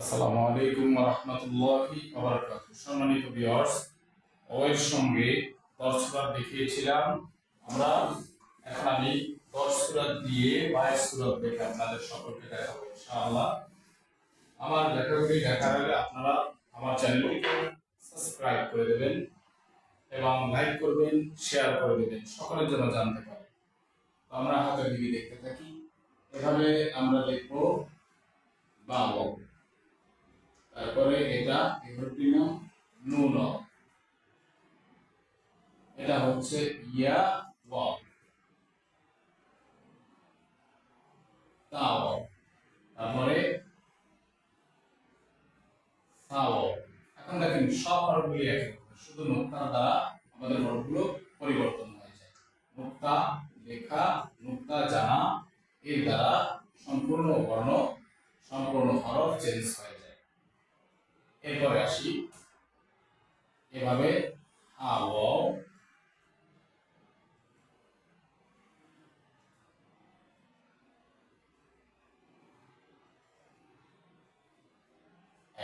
আসসালামু আলাইকুম রহমতুল্লাহি সম্মানিত ভিউয়ার্স ওয়ের সঙ্গে দশ দেখিয়েছিলাম। আমরা এখন আমি দিয়ে বাইশ সুরাত দেখে আপনাদের সকলকে দেখাবো, ইনশাআল্লাহ। আমার লেখাগুলি দেখার আগে আপনারা আমার চ্যানেলটিকে সাবস্ক্রাইব করে দেবেন এবং লাইক করবেন, শেয়ার করে দেবেন, সকলের জন্য জানতে পারে আমরা হাতের দিকে দেখতে থাকি। এভাবে আমরা লিখব তারপরে এটা এগুলোটির নুন এটা হচ্ছে ইয়া তাও তারপরে এখন দেখেন, সব হরফগুলি শুধু নোক্তার দ্বারা আমাদের হরফগুলো পরিবর্তন হয়ে যায়। নোক্তা লেখা নোক্তা জানা, এর দ্বারা সম্পূর্ণ বর্ণ, সম্পূর্ণ হরফ চেঞ্জ হয়ে এরপরে আসি। এভাবে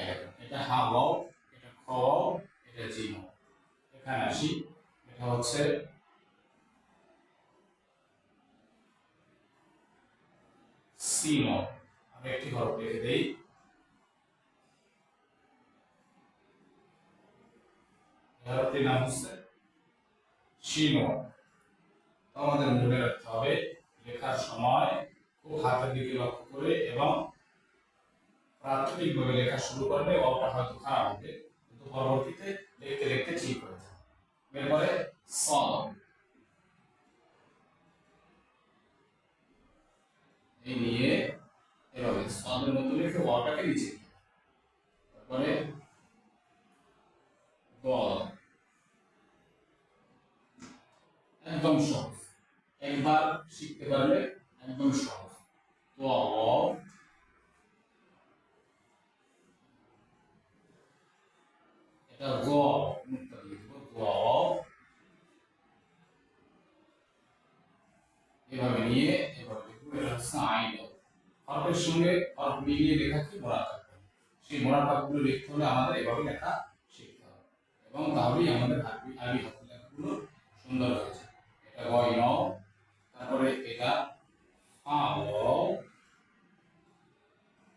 দেখুন, এটা হাওয়াও এটা খাওয়াও এটা জিমো এখানে আসি এটা হচ্ছে সিনো আমি একটি হরফ লিখে দেই। হরফটির নাম হচ্ছে আমাদের মনে রাখতে হবে, লেখার সময় খুব হাতের দিকে লক্ষ্য করে এবং প্রাথমিকভাবে লেখা শুরু করলে অল্পটা হয়তো খারাপ হবে, কিন্তু পরবর্তীতে লিখতে লিখতে ঠিক হয়ে যাবে। এরপরে সদ এই নিয়ে এভাবে সদের মতো লিখে ওয়াটাকে নিচে দিয়ে তারপরে দল একদম সহজ একবার শিখতে পারলে একদম সহজ। তো সঙ্গে মিলিয়ে লেখা সেই লিখতে হলে আমাদের এভাবে লেখা শিখতে হবে। এবং তাহলেই আমাদের সুন্দর হয়েছে গয় তারপরে এটা আও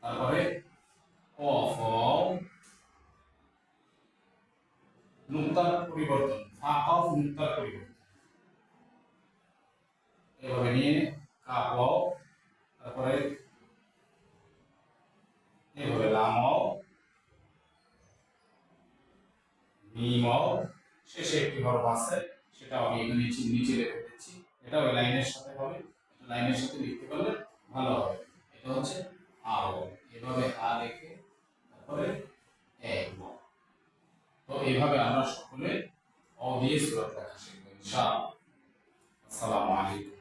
তারপরে অফ নুক্তার পরিবর্তন ফা অফ নুক্তার পরিবর্তন। এভাবে নিয়ে কাপ তারপরে এভাবে লামাও মিমাও শেষে একটি হরফ আছে সেটা আমি এখানে নিচে নিচে রেখে দিচ্ছি। এটাও লাইনের সাথে হবে। লাইনের সাথে লিখতে পারলে ভালো হবে। এটা হচ্ছে আর এভাবে আ লিখে তারপরে এক তো এইভাবে আমরা সকলে অ দিয়ে দেখা শিখব, ইনশাআল্লাহ। আসসালামু আলাইকুম।